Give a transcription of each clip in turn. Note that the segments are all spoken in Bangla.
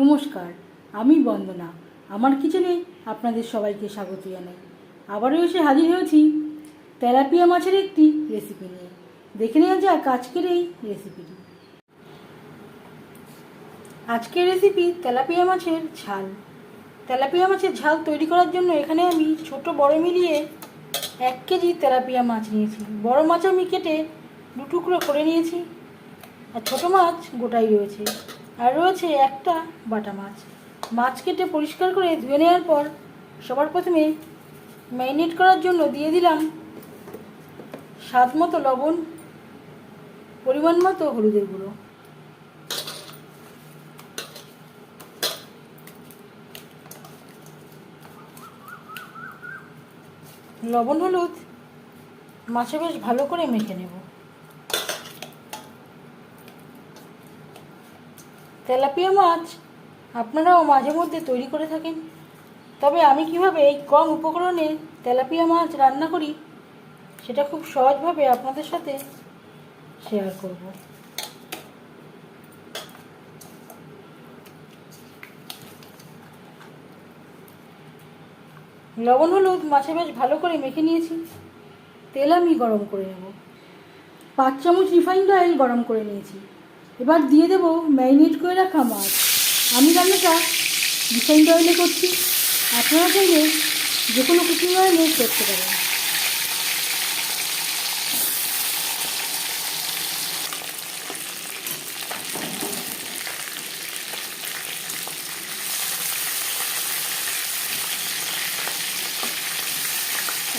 নমস্কার, আমি বন্দনা। আমার কিচেনে আপনাদের সবাইকে স্বাগত জানাই। আবারও এসে হাজির হয়েছি তেলাপিয়া মাছের একটি রেসিপি নিয়ে। দেখে নেওয়া যাক আজকের এই রেসিপিটি আজকের রেসিপি তেলাপিয়া মাছের ঝাল। তেলাপিয়া মাছের ঝাল তৈরি করার জন্য এখানে আমি ছোট বড় মিলিয়ে এক কেজি তেলাপিয়া মাছ নিয়েছি। বড় মাছ আমি কেটে দু টুকরো করে নিয়েছি। আর ছোটো মাছ গোটাই রয়েছে। আর রয়েছে একটা বাটা মাছ। মাছ কেটে পরিষ্কার করে ধুয়ে নেওয়ার পর সবার প্রথমে ম্যারিনেট করার জন্য দিয়ে দিলাম স্বাদ মতো লবণ, পরিমাণ মতো হলুদের গুঁড়ো। লবণ হলুদ মাছে বেশ ভালো করে মেখে নেব। তেলাপিয়া মাছ আপনারাও মাঝে মধ্যে তৈরি করে থাকেন। তবে আমি কীভাবে এই কম উপকরণে তেলাপিয়া মাছ রান্না করি, সেটা খুব সহজভাবে আপনাদের সাথে শেয়ার করব। লবণ, হলুদ মাছে বেশ ভালো করে মেখে নিয়েছি। তেল আমি গরম করে নেব। পাঁচ চামচ রিফাইন্ড অয়েল গরম করে নিয়েছি। এবার দিয়ে দেবো ম্যারিনেট করে রাখা মাছ। আমি রান্নাটা রিফাইন্ড অয়েলে করছি। আপনারা চাইলে যে কোনো কুকিং অয়েলে করতে পারেন।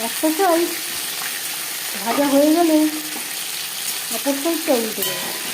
একটা সাইড ভাজা হয়ে গেলে অপর সাইডটা উল্টে দেবো।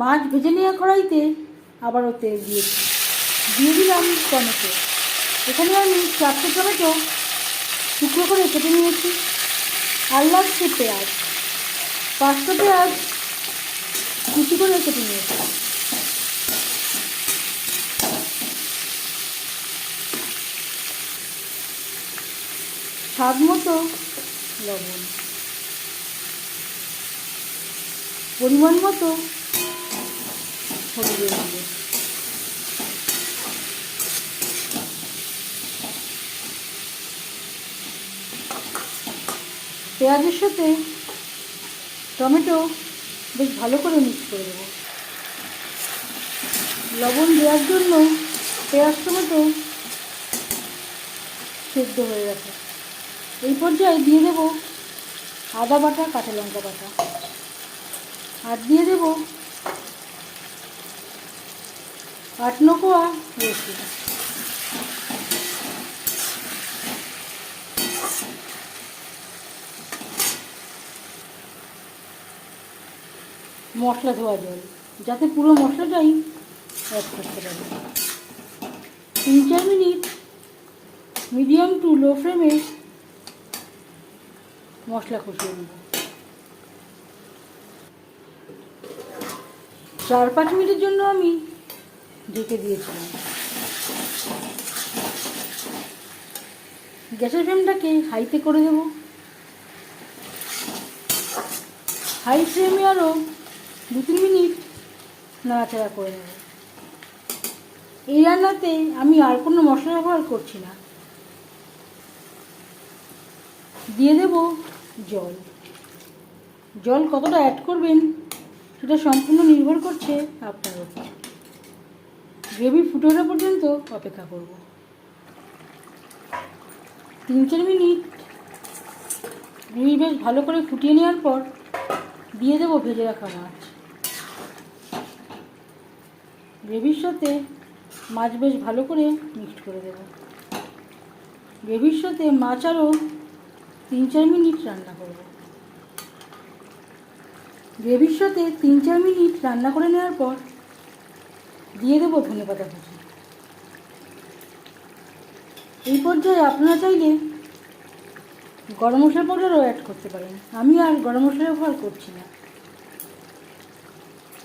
মাছ ভেজে নেওয়া কড়াইতে আবারও তেল দিয়েছি দিয়ে দিলাম টমেটো। এখানে আমি চারটে টমেটো টুকরো করে কেটে নিয়েছি। আর লাগছে পেঁয়াজ। পাঁচটা পেঁয়াজ কুচি করে কেটে নিয়েছি। স্বাদ মতো লবণ। পরিমাণ মতো হলুদের গুঁড়ো পেঁয়াজের সাথে টমেটো বেশ ভালো করে মিক্স করে দেবো। লবণ দেওয়ার জন্য পেঁয়াজ টমেটো সেদ্ধ হয়ে গেছে। এই পর্যায়ে দিয়ে দেবো আদা বাটা, কাঁচা লঙ্কা বাটা। আর দিয়ে দেবো নকোয়া রসুন মশলা ধোয়া জল, যাতে পুরো মশলাটাই অ্যাড করতে পারি। তিন চার মিনিট মিডিয়াম টু লো ফ্লেমে মশলা কষিয়ে নেব। চার পাঁচ মিনিটের জন্য আমি ঢেকে দিয়েছিলাম। গ্যাসের ফ্লেমটাকে হাইতে করে দেব। হাই ফ্লেমে আরও দু তিন মিনিট নাড়াচাড়া করে নেব। এই রান্নাতে আমি আর কোনো মশলা ব্যবহার করছি না। দিয়ে দেব জল। জল কতটা অ্যাড করবেন, সেটা সম্পূর্ণ নির্ভর করছে আপনার উপর। গ্রেভি ফুটে ওঠা পর্যন্ত অপেক্ষা করব। তিন চার মিনিট। গ্রেভি বেশ ভালো করে ফুটিয়ে নেওয়ার পর দিয়ে দেবো ভেজে রাখা মাছ। গ্রেভির সাথে মাছ বেশ ভালো করে মিক্সড করে দেবো। গ্রেভির সাথে মাছ আরও তিন চার মিনিট রান্না করব। গ্রেভির সাথে তিন চার মিনিট রান্না করে নেওয়ার পর দিয়ে দেবো ধনে পাতা কুচি। এই পর্যায়ে আপনারা চাইলে গরম মশলা পাউডারও অ্যাড করতে পারেন। আমি আর গরম মশলা ব্যবহার করছি না।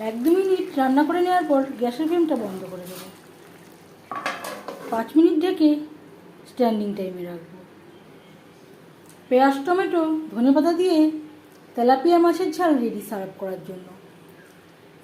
এক দু মিনিট রান্না করে নেওয়ার পর গ্যাসের ফ্লেমটা বন্ধ করে দেবো। পাঁচ মিনিট ঢেকে স্ট্যান্ডিং টাইমে রাখব। পেঁয়াজ, টমেটো, ধনেপাতা দিয়ে তেলাপিয়া মাছের ঝাল রেডি সার্ভ করার জন্য।